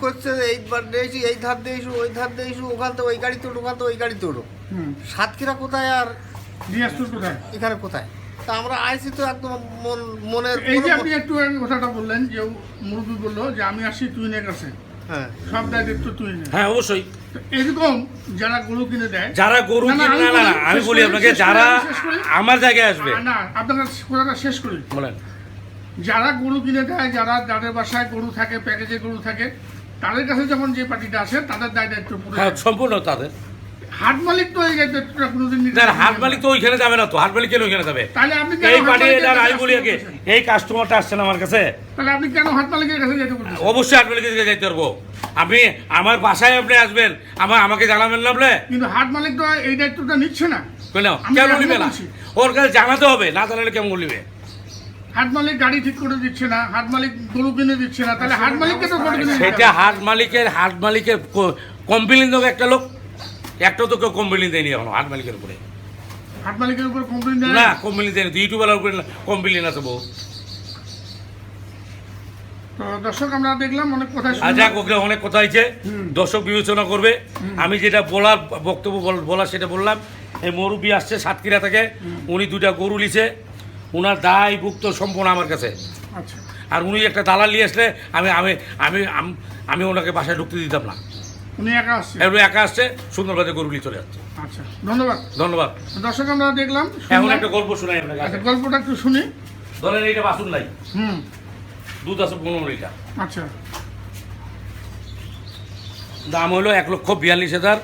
করছে এইবার দিয়েছি এই ধার দিয়েছি ওই ধার দিয়েছি ওখান থেকে ওই গাড়ি তোড়ো ওখান থেকে ওই গাড়ি তোড়ো হুম। সাতক্ষীরা কোথায় আর? কোথায়? এখানে কোথায়? তা আমরা আইছি তো একদম মন মনের এই যে আপনি একটু আগে কথাটা বললেন যে মুরব্বী বলল যে আমি আসি তুইনের কাছে। হ্যাঁ। সব দায়িত্ব তুই নে হ্যাঁ অবশ্যই। এরকম যারা গরু কিনে দেয় যারা গরু না, না, কিনে আমি না না বলি, আমি বলি আপনাকে যারা আমার জায়গায় আসবে। না আপনার কথাটা শেষ করি। বলেন। যারা গরু কিনে দেয় যারা যাদের বাসায় গরু থাকে প্যাকেজে গরু থাকে তাদের কাছে যখন যে পার্টিটা আসে তাদের দায় দায়িত্ব পুরো হ্যাঁ সম্পূর্ণ তাদের। হাট মালিক তো এই দায়িত্বটা কোনোদিন নিতে হাট মালিক তো ওইখানে যাবে না তো। হাট মালিক কেন ওইখানে যাবে? তাহলে আপনি এই পার্টি মালিকের আমি বলি আগে। এই কাস্টমারটা আসছে না আমার কাছে। তাহলে আপনি কেন হাট মালিকের কাছে যেতে বলছেন? অবশ্যই হাট মালিকের কাছে যাইতে পারব। আপনি আমার বাসায় আপনি আসবেন আমার আমাকে জানাবেন না আপনি? কিন্তু হাট মালিক তো এই দায়িত্বটা নিচ্ছে না। কেন? কেন নিবে না? ওর কাছে জানাতে হবে না জানালে কেমন নিবে? হাট মালিক গাড়ি ঠিক করে দিচ্ছে না হাট মালিক গরু কিনে দিচ্ছে না তাহলে হাট মালিককে তো গরু কিনে সেটা হাট মালিকের হাট মালিকের কমপ্লেন দেবো একটা লোক। একটা তো কেউ কমপ্লেন দেয়নি এখনও হাট মালিকের উপরে। হাট মালিকের উপর কমপ্লেন দেয়? না না কমপ্লেন দেয়নি ইউটিউবের উপরে কমপ্লেন আছে বহু দর্শক আমরা দেখলাম অনেক কথা যাক অনেক কথা হয়েছে। দর্শক বিবেচনা করবে। আমি যেটা বলার বক্তব্য বল- বলার সেটা বললাম। এই মরুবি আসছে সাতক্ষীরা থেকে। উনি দুইটা গরু লিছে। ওনার দায় ভুক্ত সম্পূর্ণ আমার কাছে। আচ্ছা। আর উনি একটা দালাল নিয়ে আসলে আমি আমি আমি আমি ওনাকে বাসায় ঢুকতে দিতাম না। উনি একা আসছে? এবার একা আসছে সুন্দরভাবে গরু নিয়ে চলে যাচ্ছে। আচ্ছা ধন্যবাদ। ধন্যবাদ। দর্শক আমরা দেখলাম এখন একটা গল্প শোনাই আপনাকে আচ্ছা গল্পটা একটু শুনি। ধরেন এইটা বাসুন নাই। হুম। দুধ আছে পনেরো লিটার। আচ্ছা। দাম হলো এক লক্ষ বিয়াল্লিশ হাজার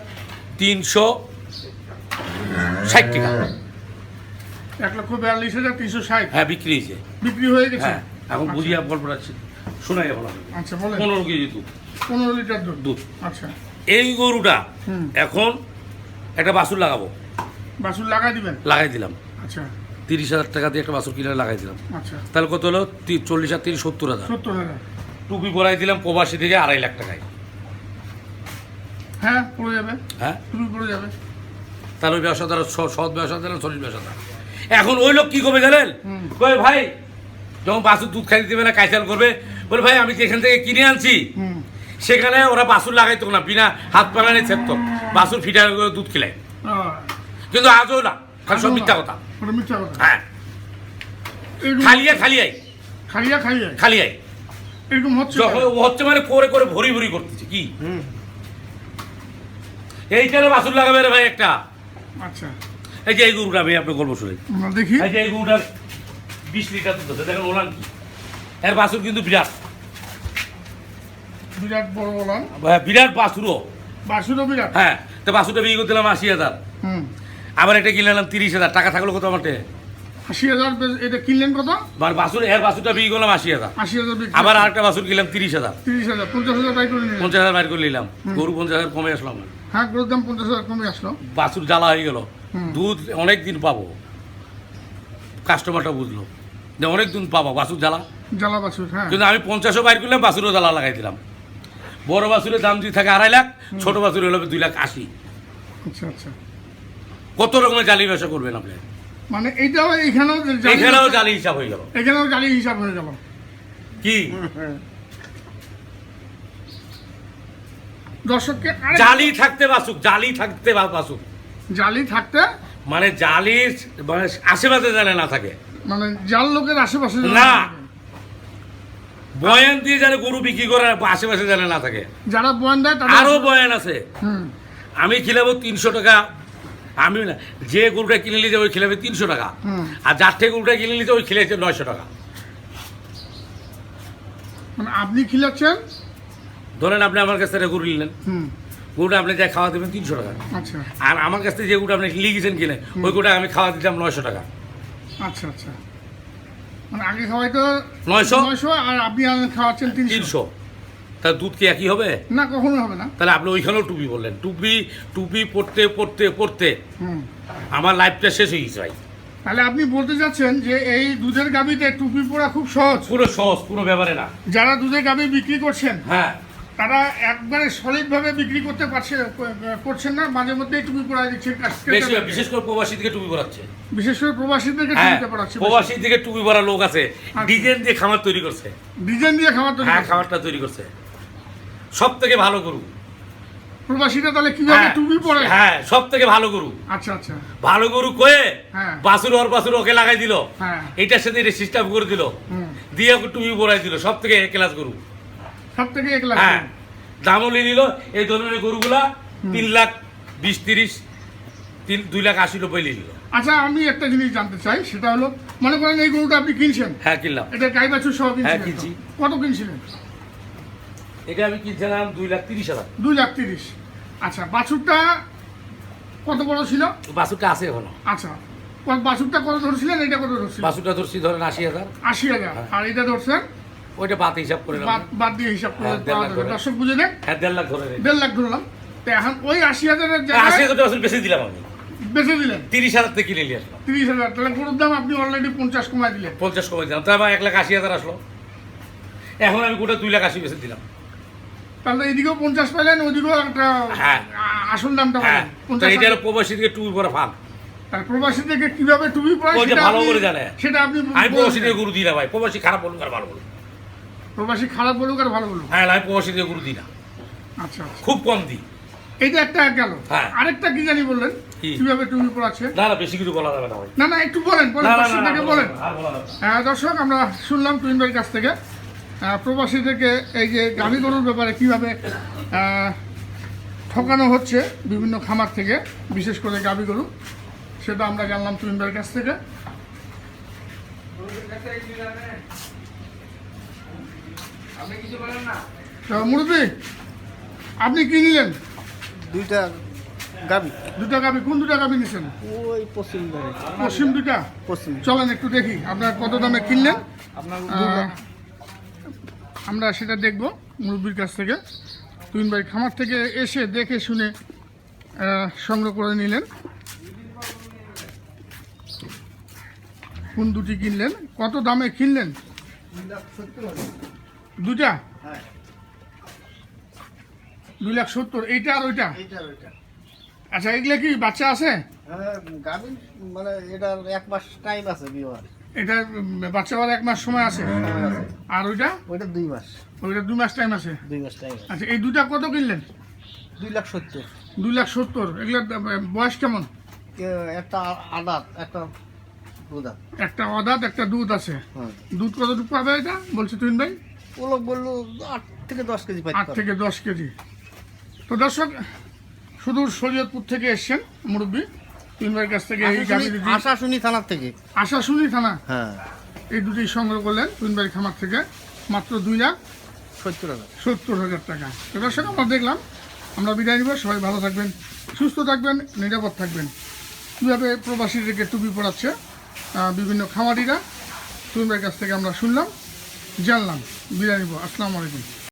তিনশো ষাট টাকা। এক লক্ষ বিয়াল্লিশ হাজার তিনশো ষাট। হ্যাঁ বিক্রি হয়েছে। বিক্রি হয়ে গেছে? হ্যাঁ এখন বুঝিয়া গল্পটা ছি- শোনাই আচ্ছা বলেন। পনেরো কেজি দুধ। পনেরো লিটার দুধ। দুধ। আচ্ছা। এই গরুটা এখন একটা বাছুর লাগাবো। বাসুর লাগাই দিবেন? লাগাই দিলাম। আচ্ছা। তিরিশ হাজার টাকা দিয়ে একটা বাছুর কিনে লাগাই দিলাম। আচ্ছা। তাহলে কত হলো? চল্লিশ হাজার তিরিশ সত্তর হাজার। সত্তর হাজার। টুপি পরাই দিলাম প্রবাসী থেকে আড়াই লাখ টাকায়। হ্যাঁ পড়ে যাবে। হ্যাঁ। তুমি পড়ে যাবে। তাহলে ওই ব্যবসা দ্বারা সৎ ব্যবসা দিলাম চল্লিশ ব্যবসা দ্বারা এখন ওই লোক কি করবে জানেন। কই ভাই যখন বাসুর দুধ খাইতে দেবে না কাইচাল করবে। বলে ভাই আমি যেখান থেকে কিনে আনছি? সেখানে ওরা বাছুর লাগাইতো না বিনা হাত পালানে ছেড়তো বাছুর ফিটার করে দুধ খিলায়। আহ, কিন্তু আজও না খালি সব মিথ্যা কথা। হ্যাঁ। খালিয়া খালিয়াই খাইয়া খালিয়াই এরকম হচ্ছে হচ্ছে মানে করে করে ভরি ভরি করতেছে কি? এইখানে বাছুর লাগাবে রে ভাই একটা। আচ্ছা। এই যে এই গরুটা আমি আপনার গল্প শুনি দেখি। এই যে এই গরুটার বিশ লিটার দুধ আছে দেখেন ওলান কি। এর বাছুর কিন্তু বিরাট। বিরাট বড় বলান হ্যাঁ, বিরাট বাছুরও। বাসুরও বিরাট? হ্যাঁ তো বাছুরটা করতে দিলাম আশি হাজার। আবার এটা কিনে নিলাম তিরিশ হাজার। টাকা থাকল কত আমার আশি হাজার এটা কিনলেন কত? মানে বাছুর এর বাছুরটা বিক্রি করলাম আশি হাজার। আশি হাজার আবার আরেকটা বাছুর কিনলাম তিরিশ হাজার। তিরিশ হাজার পঞ্চাশ হাজার বাই করে পঞ্চাশ হাজার বাইর করে নিলাম। গরু পঞ্চাশ হাজার কমে আসলাম হ্যাঁ গরুর দাম পঞ্চাশ হাজার কমে আসলো। বাছুর জ্বালা হয়ে গেল। দুধ অনেক দিন পাবো। কাস্টমারটা বুঝলো। যে অনেক দিন পাবো বাছুর জ্বালা। জ্বালা বাছুর হ্যাঁ। কিন্তু আমি পঞ্চাশও বাইর করলাম বাছুরও জ্বালা লাগাই দিলাম। বড় বাছুরের দাম যদি থাকে আড়াই লাখ ছোট বাছুর হলো দুই লাখ আশি। আচ্ছা আচ্ছা। কত রকমের জালি ব্যবসা করবেন আপনি? মানে এইটাও এইখানেও জালি- এখানেও জালি হিসাব হয়ে গেল। এখানেও জালি হিসাব হয়ে গেল। কি? দর্শককে জালি থাকতে বাসুক জালি থাকতে বাসুক। জালি থাকতে মানে জালির মানে আশেপাশে জানে না থাকে। মানে জাল লোকের আশেপাশে না। বয়ান দিয়ে জানে গরু বিক্রি করে আশেপাশে জানে না থাকে। যারা বয়ান দেয় আরও বয়ান আছে। হুম। আমি খিলাবো তিনশো টাকা। আমি না যে গরুটা কিনে নিতে ওই খিলাবে তিনশো টাকা। আর যার থেকে গরুটা কিনে নিতে ওই খিলেছে নয়শো টাকা। মানে আপনি খিলাচ্ছেন? ধরেন আপনি আমার কাছ থেকে গরু নিলেন। হুম। গরুটা আপনি যা খাওয়া দেবেন তিনশো টাকা। আচ্ছা। আর আমার কাছ থেকে যে গরুটা আপনি লিখেছেন কিনে ওই গরুটা আমি খাওয়া দিতাম নয়শো টাকা। আচ্ছা আচ্ছা। মানে আগে খাওয়াই তো নয়শো? নয়শো আর আপনি খাওয়াচ্ছেন তিনশো। দুধ কি একই হবে? না কখনো হবে না। তাহলে আপনি ওইখানেও টুপি বললেন টুপি টুপি পড়তে পড়তে পড়তে হুম। আমার লাইফটা শেষ হয়ে গেছে ভাই। তাহলে আপনি বলতে চাচ্ছেন যে এই দুধের গাবিতে টুপি পরা খুব সহজ? পুরো সহজ কোনো ব্যাপারে না। যারা দুধের গাবি বিক্রি করছেন হ্যাঁ। তারা একবারে সলিড ভাবে বিক্রি করতে পারছে করছেন না। মাঝে মধ্যে টুপি দিচ্ছেন বেশি বিশেষ করে প্রবাসী থেকে টুপি পরাচ্ছে। বিশেষ করে প্রবাসীদেরকে হ্যাঁ টুপিতে পড়াচ্ছে প্রবাসী থেকে টুপি পরা লোক আছে। ডিজাইন দিয়ে খাবার তৈরি করছে। ডিজাইন দিয়ে খাবার তৈরি হ্যাঁ। খাবারটা তৈরি করছে। সব থেকে ভালো গরু। প্রবাসীরা তাহলে কীভাবে হ্যাঁ, টুপি পরে? হ্যাঁ সব থেকে ভালো গরু। আচ্ছা আচ্ছা। ভালো গরু কয়ে হ্যাঁ। বাসুর ওর বাসুর ওকে লাগাই দিল। হ্যাঁ। এইটার সাথে এটা সিস্টেম করে দিল। হুম। দিয়ে ওকে টুপি পরাই দিল। সব থেকে ক্লাস গরু। সব থেকে এক লাখ হ্যাঁ দামও নিয়ে নিল। এই ধরনের গরুগুলা তিন লাখ বিশ তিরিশ তিন দুই লাখ আশি নব্বই নিয়ে নিল। আচ্ছা আমি একটা জিনিস জানতে চাই সেটা হলো মনে করেন এই গরুটা আপনি কিনছেন? হ্যাঁ কিনলাম। এটা গাই বাছুর সহ হ্যাঁ, কিনছি। কত কিনছিলেন? এটা আমি কিনছিলাম দুই লাখ তিরিশ হাজার। দুই লাখ তিরিশ। আচ্ছা বাছুরটা কত বড় ছিল? বাসুরটা আছে এখনও। আচ্ছা বাছুরটা কত ধরছিলেন? এটা কত ধরছিলেন? বাসুরটা ধরছি ধরেন আশি হাজার। আশি হাজার। হ্যাঁ। আর এটা ধরছেন ওইটা বাদ হিসাব করে বাদ দিয়ে হিসাব করে হ্যাঁ। দর্শক বুঝে নেন হ্যাঁ দেড় লাখ ধরে দেড় লাখ ধরলাম। তো এখন ওই আশি হাজারের আশি হাজার বেশি দিলাম আমি। বেঁচে দিলেন? তিরিশ হাজার থেকে কিনে নিয়ে আসলাম। তিরিশ হাজার। তাহলে গরুর দাম আপনি অলরেডি পঞ্চাশ কমাই দিলেন। পঞ্চাশ কমে দিলাম। তারপর এক লাখ আশি হাজার আসলো। এখন আমি গোটা দুই লাখ আশি বেশি দিলাম। তাহলে এদিকেও পঞ্চাশ পাইলেন ওদিকেও একটা হ্যাঁ। আসল দামটা হ্যাঁ। পাইলেন। এটা হলো প্রবাসী থেকে টুপি পরে থেকে কীভাবে টুপি পরে সেটা ভালো করে জানে। সেটা আপনি আমি বলবেন। প্রবাসী থেকে গরু দিই না ভাই। প্রবাসী খারাপ বলুন আর ভালো বলুক প্রবাসী খারাপ বলুক আর ভালো বলুক। হ্যাঁ আমি প্রবাসী থেকে গরু দিই না আচ্ছা আচ্ছা। খুব কম দিই। এইটা একটা গেল। হ্যাঁ। আরেকটা কি জানি বললেন? কি? কীভাবে টুপি পড়াচ্ছে না না বেশি কিছু বলা যাবে না ভাই। না না একটু বলেন বলেন না, না, না, দর্শকদেরকে বলেন। আর বলা যাবে না। হ্যাঁ, দর্শক আমরা শুনলাম টুইন ভাইয়ের কাছ থেকে। আহ, প্রবাসী থেকে এই যে গাভী গরুর ব্যাপারে কীভাবে আহ, ঠকানো হচ্ছে বিভিন্ন খামার থেকে বিশেষ করে গাভী গরু সেটা আমরা জানলাম টুইন ভাইয়ের কাছ থেকে আপনি কিছু বলেন না তো মুরব্বী আপনি কি নিলেন? দুইটা গাবি। দুটা গাভী কোন দুটা গাভী নিছেন? ওই পশ্চিম ধারে পশ্চিম দুটা পশ্চিম। চলেন একটু দেখি আপনার কত দামে কিনলেন? আপনার আমরা সেটা দেখব মুরব্বীর কাছ থেকে। তুইন ভাই খামার থেকে এসে দেখে শুনে সংগ্রহ করে নিলেন। কোন দুটি কিনলেন? কত দামে কিনলেন? দুটা হ্যাঁ। দুই লাখ সত্তর এইটা আর ওইটা? এইটা ওইটা। আচ্ছা এগুলো কি বাচ্চা আছে? হ্যাঁ গাবি মানে এটার এক মাস টাইম আছে বিবাহ এটা বাচ্চা হওয়ার এক মাস সময় আছে? আর ওইটা? ওইটা দুই মাস। ওইটা দুই মাস টাইম আছে? দুই মাস টাইম আচ্ছা এই দুটা কত কিনলেন? দুই লাখ সত্তর। দুই লাখ সত্তর এগুলোর বয়স কেমন? একটা আদাত একটা দুদাত একটা অদাত একটা দুধ আছে। হ্যাঁ। দুধ কতটুকু পাবে এটা? বলছে তুইন ভাই। ও লোক বলল আট থেকে দশ কেজি আট থেকে দশ কেজি। তো দর্শক সুদূর শরীয়তপুর থেকে এসছেন মুরব্বী। ভাইয়ের কাছ থেকে এই গাভী দুটি আশা শুনি থানার থেকে। আশাশুনি থানা? হ্যাঁ। এই দুটি সংগ্রহ করলেন ভাই খামার থেকে। মাত্র দুই লাখ সত্তর হাজার। সত্তর হাজার টাকা। তো দর্শক আমরা দেখলাম আমরা বিদায় নিব। সবাই ভালো থাকবেন সুস্থ থাকবেন নিরাপদ থাকবেন। কীভাবে প্রবাসীদেরকে টুপি পড়াচ্ছে বিভিন্ন খামারিরা তুমির কাছ থেকে আমরা শুনলাম। জানলাম বিদায় নিব আসসালামু আলাইকুম।